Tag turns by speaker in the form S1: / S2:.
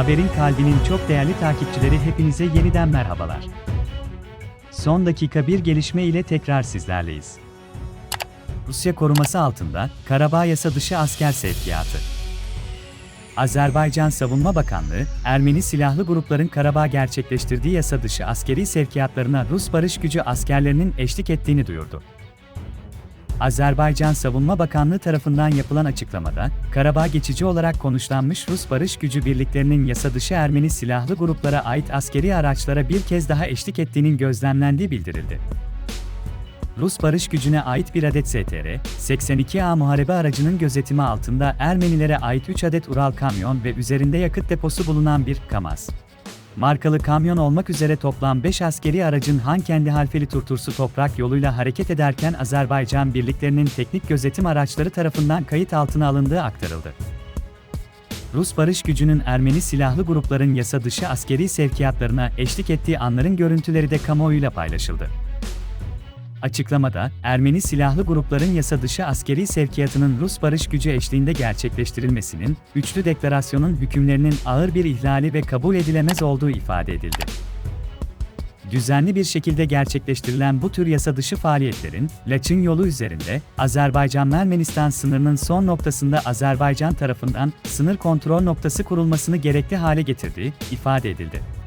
S1: Haberin kalbinin çok değerli takipçileri hepinize yeniden merhabalar. Son dakika bir gelişme ile tekrar sizlerleyiz. Rusya koruması altında Karabağ yasa dışı asker sevkiyatı. Azerbaycan Savunma Bakanlığı, Ermeni silahlı grupların Karabağ gerçekleştirdiği yasa dışı askeri sevkiyatlarına Rus barış gücü askerlerinin eşlik ettiğini duyurdu. Azerbaycan Savunma Bakanlığı tarafından yapılan açıklamada, Karabağ geçici olarak konuşlanmış Rus barış gücü birliklerinin yasa dışı Ermeni silahlı gruplara ait askeri araçlara bir kez daha eşlik ettiğinin gözlemlendiği bildirildi. Rus barış gücüne ait bir adet STR, 82A muharebe aracının gözetimi altında Ermenilere ait 3 adet Ural kamyon ve üzerinde yakıt deposu bulunan bir KAMAZ. Markalı kamyon olmak üzere toplam 5 askeri aracın Hankendi Halfeli Turtursu toprak yoluyla hareket ederken Azerbaycan birliklerinin teknik gözetim araçları tarafından kayıt altına alındığı aktarıldı. Rus barış gücünün Ermeni silahlı grupların yasa dışı askeri sevkiyatlarına eşlik ettiği anların görüntüleri de kamuoyuyla paylaşıldı. Açıklamada, Ermeni silahlı grupların yasa dışı askeri sevkiyatının Rus barış gücü eşliğinde gerçekleştirilmesinin, üçlü deklarasyonun hükümlerinin ağır bir ihlali ve kabul edilemez olduğu ifade edildi. Düzenli bir şekilde gerçekleştirilen bu tür yasa dışı faaliyetlerin, Laçın yolu üzerinde, Azerbaycan-Ermenistan sınırının son noktasında Azerbaycan tarafından sınır kontrol noktası kurulmasını gerekli hale getirdiği ifade edildi.